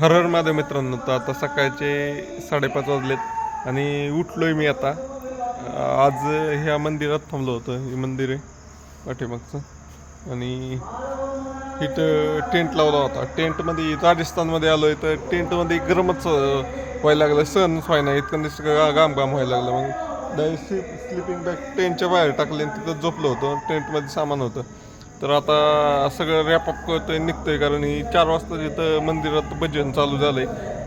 हरहर माझ्या मित्रांनो तर आता सकाळचे साडेपाच वाजलेत आणि उठलोय मी आता. आज ह्या मंदिरात थांबलो होतं हे मंदिर आहे पाठीमागचं. आणि इथं टेंट लावला होता. टेंटमध्ये राजस्थानमध्ये आलोय तर टेंटमध्ये गरमच व्हायला लागलं. सण व्हायला इतकं नुसतं गाम गाम व्हायला लागलं. मग स्लीपिंग स्लिपिंग बॅग टेंटच्या बाहेर टाकले आणि तिथं झोपलो होतो. टेंटमध्ये सामान होतं. तर आता सगळं रॅपअप करतोय निघतोय कारण ही चार वाजता तिथं मंदिरात भजन चालू झालंय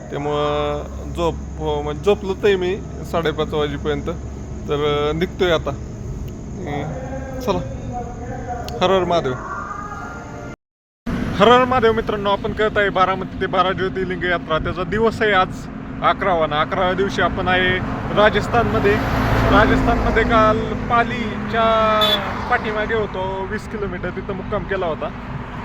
त्यामुळं झोप म्हणजे झोपलोच आहे मी साडेपाच वाजेपर्यंत. तर निघतोय आता. चला. हर हर महादेव. हर हर महादेव मित्रांनो आपण करत आहे बारामती ते बारा ज्योतिर्लिंग यात्रा त्याचा दिवस आहे आज अकरावा. ना अकराव्या दिवशी आपण आहे राजस्थानमध्ये. राजस्थानमध्ये काल पाली पालीच्या पाठीमागे होतो वीस किलोमीटर तिथं मुक्काम केला होता.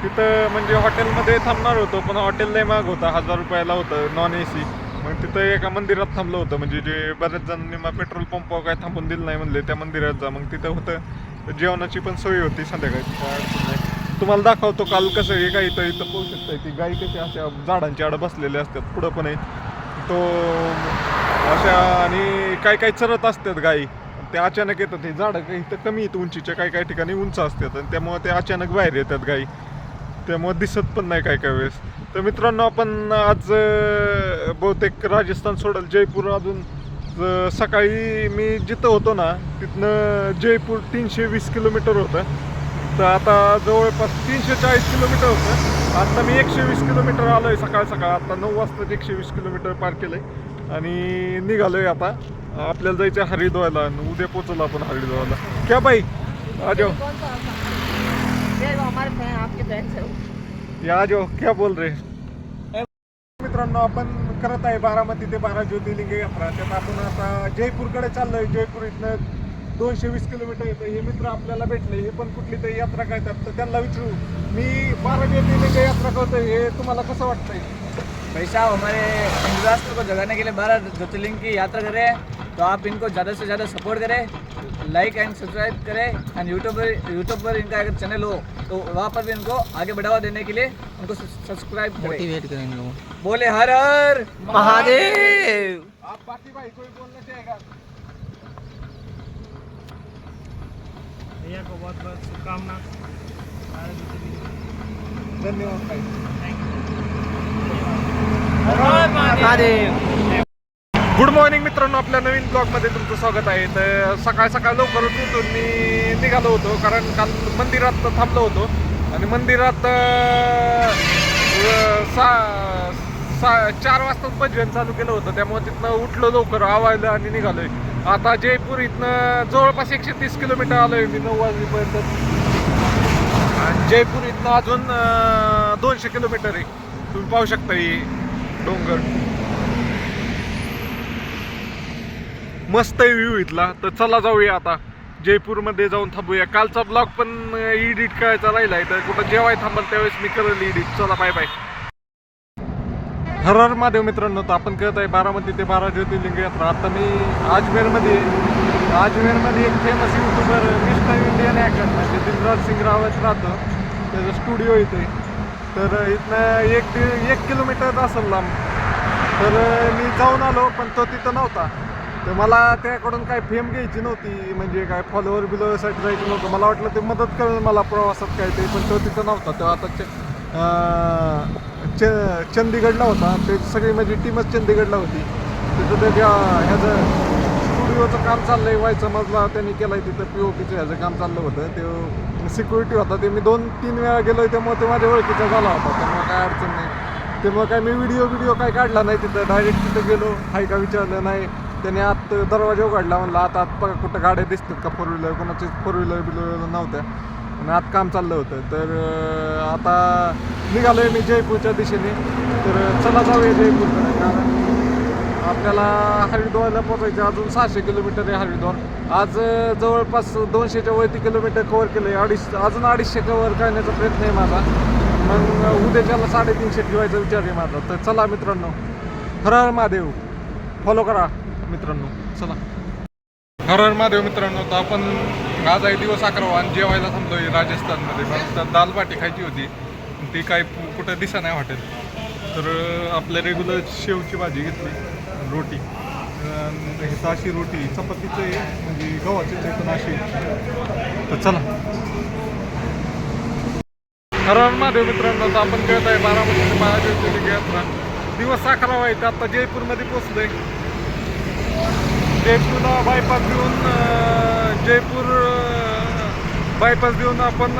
तिथं म्हणजे हॉटेलमध्ये थांबणार होतो पण हॉटेल लय महाग होता हजार रुपयाला होतं नॉन ए सी मग तिथं एका मंदिरात थांबलं होतं म्हणजे जे बऱ्याच जणांनी मग पेट्रोल पंप काय थांबून दिलं नाही म्हणले त्या मंदिरात जा. मग तिथं होतं जेवणाची पण सोय होती संध्याकाळी. काय नाही तुम्हाला दाखवतो काल कसं हे गाई इथं इथं पोहू शकता ती गाई कशी अशा झाडांच्या आड बसलेल्या असतात पुढं पण आहे. तो अशा आणि काही काही चरत असतात गाई. ते अचानक येतात हे झाडं काही इथं कमी येतं उंचीच्या काही काही ठिकाणी उंच असतात. आणि त्यामुळे ते अचानक बाहेर येतात गाई. त्यामुळे दिसत पण नाही काही काही वेळेस. तर मित्रांनो आपण आज बहुतेक राजस्थान सोडल जयपूर अजून सकाळी मी जिथं होतो ना तिथनं जयपूर तीनशे वीस किलोमीटर होतं. तर आता जवळपास तीनशे चाळीस किलोमीटर होतं. आत्ता मी एकशे वीस किलोमीटर आलो आहे सकाळ सकाळ. आत्ता नऊ वाजताच एकशे वीस किलोमीटर पार केलं आहे आणि निघालो आहे आता. आपल्याला जायचं हरिद्वारला आणि उद्या पोचलो आपण हरिद्वारला. क्या बाई? आ जाओ? ये हो। या जो क्या बोल रहे? मित्रांनो आपण करत आहे बारामती ते बारा ज्योतिर्लिंग यात्रा. त्यात आपण आता जयपूरकडे चाललोय. जयपूर इथनं दोनशे वीस किलोमीटर येतं. हे मित्र आपल्याला भेटले. हे पण कुठली तरी यात्रा करतात. तर त्यांना विचारू मी बारा ज्योतिर्लिंग यात्रा करतोय. हे तुम्हाला कसं वाटतंय? भाई साहब हमारे हिंदू राष्ट्र को जगाने के लिए बारह ज्योतिर्लिंग की यात्रा करें तो आप इनको ज़्यादा से ज़्यादा सपोर्ट करें लाइक एंड सब्सक्राइब करें। एंड यूट्यूब पर यूट्यूब पर इनका अगर चैनल हो तो वहाँ पर भी इनको आगे बढ़ावा देने के लिए उनको सब्सक्राइब करें। मोटिवेट करें लोगों बोले हर हर महादेव। आप बाकी भाई कोई बोलना चाहेगा भैया को बहुत बहुत शुभकामना। धन्यवाद भाई। महादेव. गुड मॉर्निंग मित्रांनो आपल्या नवीन ब्लॉगमध्ये तुमचं स्वागत आहे. तर सकाळ सकाळ लवकरच उठून मी निघालो होतो कारण काल मंदिरात थांबलो होतो. आणि मंदिरात सा सा चार वाजता भजन चालू केलं होतं. त्यामुळे तिथनं उठलो लवकर आवायला आणि निघालोय. आता जयपूर इथनं जवळपास एकशे तीस किलोमीटर आलोय मी नऊ वाजेपर्यंत. आणि जयपूर इथनं अजून दोनशे किलोमीटर आहे. तुम्ही पाहू शकता ही डोंगर. मस्त आहे व्ह्यू इथला. तर चला जाऊया आता. जयपूरमध्ये जाऊन थांबूया. कालचा ब्लॉग पण एडिट करायचा राहिलाय. तर कुठं जेवाय थांबल त्यावेळेस मी करेल एडिट चला बाय बाय हर हर महादेव मित्रांनो तर आपण करत आहे बारामती ते बारा ज्योतिर्लिंग यात्रा आता मी अजमेरमध्ये अजमेरमध्ये एक famous YouTuber mister Indian actor म्हणजे दिलराज सिंग रावत राहतं. त्याचा स्टुडिओ इथे. तर इथनं एक एक किलोमीटर असेल लांब. तर मी जाऊन आलो पण तो तिथं नव्हता. तर मला त्याकडून काय फेम घ्यायची नव्हती म्हणजे काय फॉलोअर बिलोअरसाठी जायचं नव्हतं. मला वाटलं ते मदत करेल मला प्रवासात काय ते पण तो तिथं नव्हता. तो आता च- चंदीगडला होता. ते सगळी माझी टीमच चंदीगडला होती. तिथं त्याच्या ह्याचं स्टुडिओचं काम चाललंय व्हायचं मजला त्यांनी केलाय तिथं पी ओ पीचं ह्याचं काम चाललं होतं. ते सिक्युरिटी होता. ते मी दोन तीन वेळा गेलो त्यामुळे ते माझ्या ओळखीचा झाला होता. त्यामुळे काय अडचण नाही. त्यामुळे काय मी व्हिडिओ व्हिडिओ काय काढला नाही तिथं. डायरेक्ट तिथं गेलो. हाय का विचारलं नाही. त्याने आत दरवाजा उघडला म्हणला आता आत बघा कुठं गाड्या दिसतात का फोर व्हीलर कोणाची फोर व्हीलर बिलर नव्हत्या. आणि आत काम चाललं होतं. तर आता निघालो आहे मी जयपूरच्या दिशेने. तर चला जाऊया जयपूरकडे कारण आपल्याला हरिद्वारला पोचायचं अजून सहाशे किलोमीटर आहे हरिद्वार. आज जवळपास दोनशेच्या वरती किलोमीटर कवर केलं आहे अडीच अजून अडीचशे कवर करण्याचा प्रयत्न आहे माझा. मग उद्याच्याला साडेतीनशे ठेवायचा विचार आहे माझा. तर चला मित्रांनो हर हर महादेव. फॉलो करा. मित्रांनो चला. हर महादेव मित्रांनो तर आपण आज आहे दिवस अकरावा आणि जेवायला थांबलोय राजस्थानमध्ये. मला दाल बाटी खायची होती. ती काय कुठं दिसा नाही वाटेल तर आपल्या रेग्युलर शेवची भाजी घेतली रोटी. अशी रोटी चपातीचं आहे म्हणजे गव्हाचीच आहे पण अशी. तर चला. हरण महादेव मित्रांनो तर आपण कळत आहे बारामती ते बारा यात्रा दिवस अकरा तर आता जयपूरमध्ये पोचलोय जयपूरला बायपास देऊन जयपूर बायपास देऊन आपण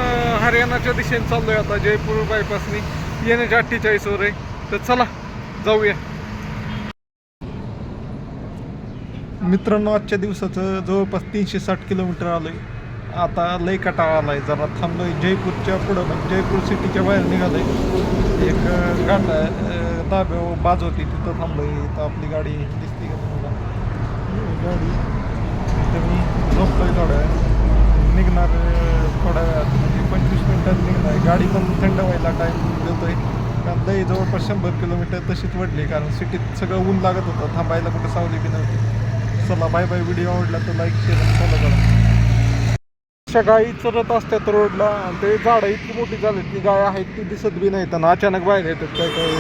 हरियाणाच्या दिशेने चाललोय आता जयपूर बायपासनी येण्याच्या अठ्ठेचाळीसवर आहे. तर चला जाऊया. मित्रांनो आजच्या दिवसाचं जवळपास तीनशे साठ किलोमीटर आलोय. आता लय कटाळा आलाय. जरा थांबलोय जयपूरच्या पुढं म्हणजे जयपूर सिटीच्या बाहेर निघालोय. एक गाड दाब्या बाज होती तिथं थांबलोय. इथं आपली गाडी दिसते. गाडी तर मी झोपतोय थोड्या निघणार थोड्या वेळात म्हणजे पंचवीस मिनिटात निघणार गाडी पण थंड व्हायला टाईम देतोय कारण दही जवळपास शंभर किलोमीटर तशीच वडली कारण सिटीत सगळं ऊन लागत होतं थांबायला कुठं सावली बी नव्हती चला बाय बाय व्हिडिओ आवडला तर लाईक शेअर फॉलो करा अशा गायी चरत असतात रोडला आणि ते झाडं इतकी मोठी झाली ती गाय आहेत ती दिसत बी नाहीत आणि अचानक बाहेर येतात काय काय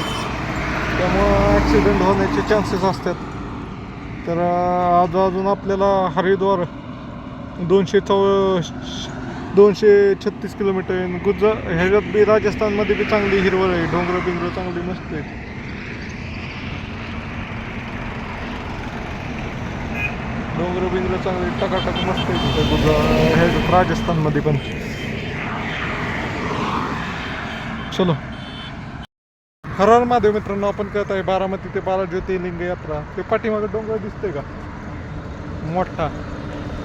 त्यामुळं ॲक्सिडेंट होण्याचे चान्सेस असतात तर आज अजून आपल्याला हरिद्वार दोनशे चौ दोनशे छत्तीस किलोमीटर आहे. गुज ह्याच्यात बी राजस्थानमध्ये बी चांगली हिरवळ आहे. डोंगर बिंगर चांगली मस्त आहे डोंगर बिंगर चांगली टकाटक मस्त आहे तिथे गुज ह्याच्यात राजस्थानमध्ये पण. चलो. हर हर महादेव मित्रांनो आपण करत आहे बारामती ते बारा ज्योतिर्लिंग यात्रा ते पाठीमागे डोंगर दिसतोय का? मोठा.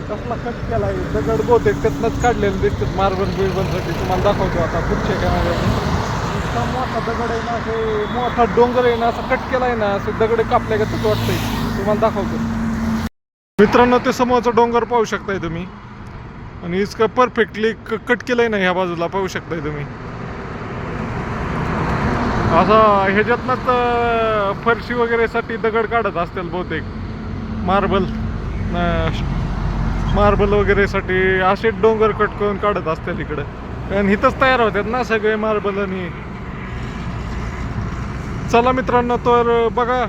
कसला कट केला आहे दगड बहुतेक त्यातनंच काढलेलं दिसतात मार्बल बिर्बलसाठी. तुम्हाला दाखवतो आता पुढच्या कॅमेऱ्याने इतका मोठा दगड आहे ना हे मोठा डोंगर आहे ना असा कट केला आहे ना असे दगड कापल्या का तसं वाटतंय. तुम्हाला दाखवतो. मित्रांनो ते समोरचं डोंगर पाहू शकताय तुम्ही. आणि इतकं परफेक्टली कट केलंय ना ह्या बाजूला पाहू शकताय तुम्ही. असं ह्याच्यातनंच फरशी वगैरेसाठी दगड काढत असतील बहुतेक. मार्बल मार्बल वगैरेसाठी असे डोंगर कट करून काढत असतील इकडं. कारण इथंच तयार होतात ना सगळे मार्बल आणि चला मित्रांनो तर बघा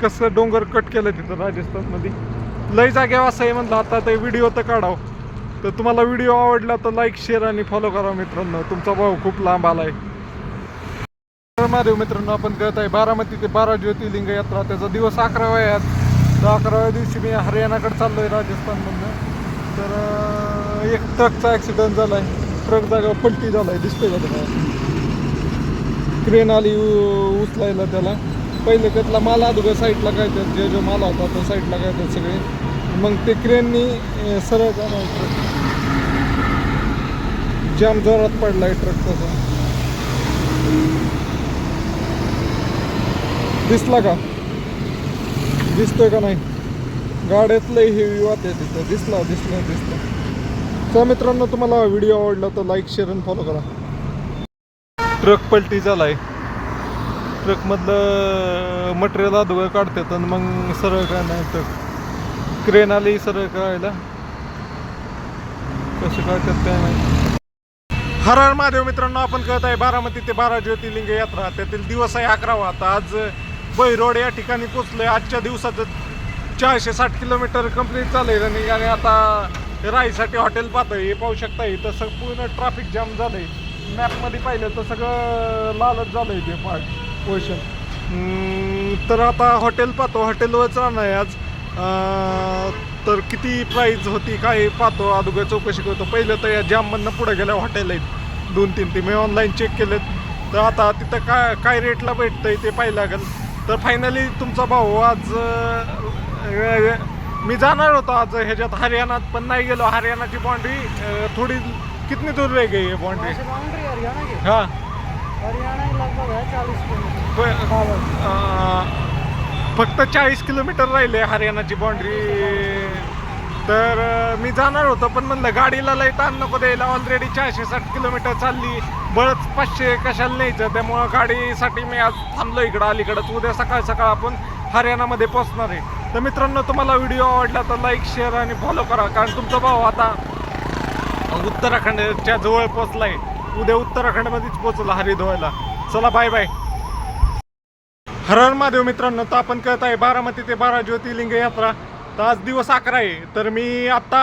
कसं डोंगर कट केलं तिथं राजस्थानमध्ये. लय जागेवर असं आहे म्हणलं आता ते व्हिडिओ तर काढाव. तर तुम्हाला व्हिडिओ आवडला तर लाईक शेअर आणि फॉलो करा मित्रांनो. तुमचा भाऊ खूप लांब आला आहे महादेव मित्रांनो आपण कळत आहे बारामती ते बारा ज्योतिर्लिंग यात्रा त्याचा दिवस अकरा वयात तर अकराव्या दिवशी मी हरियाणाकडे चाललो आहे राजस्थानमधनं. तर एक ट्रकचा ॲक्सिडेंट आहे ट्रक जागा पलटी झाला आहे दिसतोय का तुम्हाला? क्रेन आली उचलायला त्याला. पहिले त्यातला माल अदोगर साईडला काय त्यात जे जो माल होता तो साईडला काय तर सगळे. मग ते क्रेननी सरळ जाणार ट्रक जाम जोरात पडलाय ट्रक तसा दिसला का? दिसतोय का नाही? गाड्यात लय हेवी वाटते तिथं. दिसला दिसला दिसला. तर मित्रांनो तुम्हाला व्हिडिओ आवडला तर लाईक शेअर आणि फॉलो करा. ट्रक पलटी झालाय. ट्रकमधलं मटेरियल अदोगर काढतात आणि मग सरळ काय नाही ट्रक. क्रेन आली सरळ करायला कसं काढतात काय नाही हर महादेव मित्रांनो आपण कळत आहे बारामती ते बारा ज्योतिर्लिंग यात्रा. त्यातील दिवस आहे अकरावा. आता आज बैरोड या ठिकाणी पोचलोय आजच्या दिवसाचं चारशे साठ किलोमीटर कंप्लीट झालंय रनिंग आणि आता राहीसाठी हॉटेल पाहतोय. हे पाहू शकता इथं सग पूर्ण ट्रॅफिक जाम झालं आहे मॅपमध्ये पाहिलं तर सगळं लालच झालं आहे ते पार्ट पोर्शन तर आता हॉटेल पाहतो. हॉटेलवरच राहणार आहे आज तर किती प्राईज होती काय पाहतो. अगोदर चौकशी करतो. पहिलं तर या जाममधनं पुढे गेल्या हॉटेल आहेत. दोन तीन ते मी ऑनलाईन चेक केलेत. तर आता तिथं काय काय रेटला भेटतंय ते पाहिलं लागेल तर फायनली तुमचा भाऊ आज मी जाणार होतो आज ह्याच्यात हरियाणात पण नाही गेलो. हरियाणाची बाउंड्री थोडी कितनी दूर रह गई है बाउंड्री हरियाणा हाँ. ही है फक्त चाळीस किलोमीटर राहिले हरियाणाची बाउंड्री तर मी जाणार होतो पण म्हणलं गाडीला लय ताण नको द्यायला. ऑलरेडी चारशे साठ किलोमीटर चालली. बळच पाचशे कशाला न्यायचं? त्यामुळं गाडीसाठी मी आज थांबलो इकडं अलीकडंच. उद्या सकाळ सकाळ आपण हरियाणामध्ये पोहोचणार आहे. तर मित्रांनो तुम्हाला व्हिडिओ आवडला तर लाईक शेअर आणि फॉलो करा. कारण तुमचा भाऊ आता उत्तराखंडच्या जवळ पोचलाय उद्या उत्तराखंडमध्येच पोचला हरिद्वारला. चला बाय बाय हर महादेव मित्रांनो तर आपण कळत आहे बारामती ते बारा ज्योतिर्लिंग यात्रा तर आज दिवस अकरा आहे. तर मी आत्ता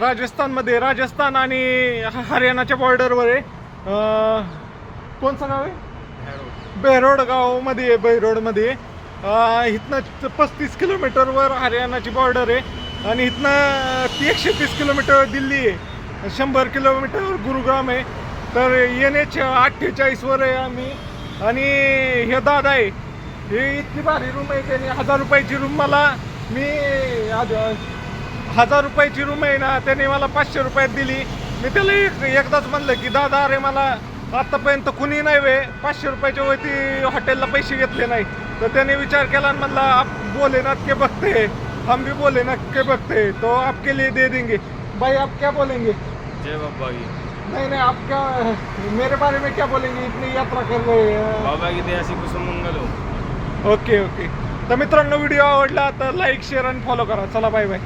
राजस्थानमध्ये राजस्थान आणि हरियाणाच्या बॉर्डरवर आहे. कोणचं गाव आहे? बेरोड गावमध्ये आहे. बेरोडमध्ये इथनं पस्तीस किलोमीटरवर हरियाणाची बॉर्डर आहे. आणि इथनं ती एकशे तीस किलोमीटर दिल्ली आहे. शंभर किलोमीटर गुरुग्राम आहे. तर एन एच अठ्ठेचाळीसवर आहे आम्ही. आणि हे दादा आहे. हे इतकी भारी रूम आहे त्याने हजार रुपयाची रूम मला मी आज- हजार रुपयाची रूम आहे ना त्याने मला पाचशे रुपयात दिली. मी त्याला एक एकदाच म्हणलं की दादा अरे मला आतापर्यंत कुणी नाही वे पाचशे रुपयाच्या वरती हॉटेलला पैसे घेतले नाही. तर त्याने विचार केला आणि म्हणला आप बोले ना के बघते. हम भी बोले ना के बघते. तो आपके लिए दे देंगे. भाई आप क्या बोलेंगे? जय बाबा की नहीं नहीं आप क्या मेरे बारे में क्या बोलेंगे? इतनी यात्रा कर रहे हैं. बाबा की दयाशी कुसुम मंगल हो. Okay okay. तर मित्रांनो व्हिडिओ आवडला तर लाईक शेअर आणि फॉलो करा. चला बाय बाय